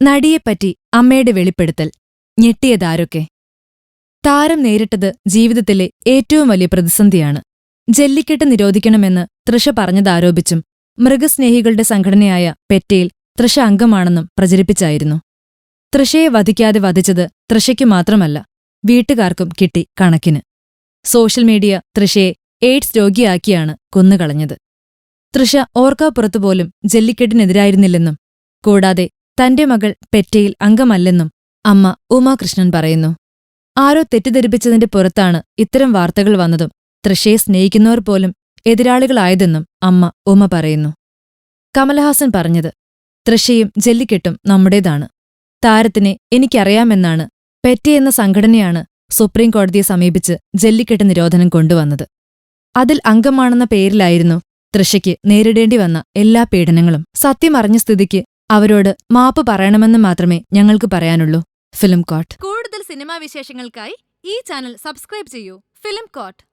നടിയെപ്പറ്റി അമ്മയുടെ വെളിപ്പെടുത്തൽ. ഞെട്ടിയതാരൊക്കെ? താരം നേരിട്ടത് ജീവിതത്തിലെ ഏറ്റവും വലിയ പ്രതിസന്ധിയാണ്. ജല്ലിക്കെട്ട് നിരോധിക്കണമെന്ന് തൃഷ പറഞ്ഞതാരോപിച്ചും മൃഗസ്നേഹികളുടെ സംഘടനയായ പെറ്റയിൽ തൃഷ അംഗമാണെന്നും പ്രചരിപ്പിച്ചായിരുന്നു. തൃഷയെ വധിക്കാതെ വധിച്ചത് തൃഷയ്ക്കു മാത്രമല്ല വീട്ടുകാർക്കും കിട്ടി കണക്കിന്. സോഷ്യൽ മീഡിയ തൃഷയെ എയ്ഡ്സ് രോഗിയാക്കിയാണ് കൊന്നുകളഞ്ഞത്. തൃഷ ഓർക്കാപ്പുറത്തുപോലും ജല്ലിക്കെട്ടിനെതിരായിരുന്നില്ലെന്നും കൂടാതെ തന്റെ മകൾ പെറ്റയിൽ അംഗമല്ലെന്നും അമ്മ ഉമാകൃഷ്ണൻ പറയുന്നു. ആരോ തെറ്റിദ്ധരിപ്പിച്ചതിന്റെ പുറത്താണ് ഇത്തരം വാർത്തകൾ വന്നതും തൃശയെ സ്നേഹിക്കുന്നവർ പോലും എതിരാളികളായതെന്നും അമ്മ ഉമ പറയുന്നു. കമലഹാസൻ പറഞ്ഞത് തൃശയും ജല്ലിക്കെട്ടും നമ്മുടേതാണ്. താരത്തിനെ എനിക്കറിയാമെന്നാണ് പെറ്റെ എന്ന സംഘടനയാണ് സുപ്രീം കോടതിയെ സമീപിച്ച് ജല്ലിക്കെട്ട് നിരോധനം കൊണ്ടുവന്നത്. അതിൽ അംഗമാണെന്ന പേരിലായിരുന്നു തൃശയ്ക്ക് നേരിടേണ്ടി വന്ന എല്ലാ പീഡനങ്ങളും. സത്യമറിഞ്ഞ സ്ഥിതിക്ക് അവരോട് മാപ്പ് പറയണമെന്ന് മാത്രമേ ഞങ്ങൾക്ക് പറയാനുള്ളൂ. Film coat. കൂടുതൽ സിനിമാ വിശേഷങ്ങൾക്കായി ഈ ചാനൽ സബ്സ്ക്രൈബ് ചെയ്യൂ. Film coat.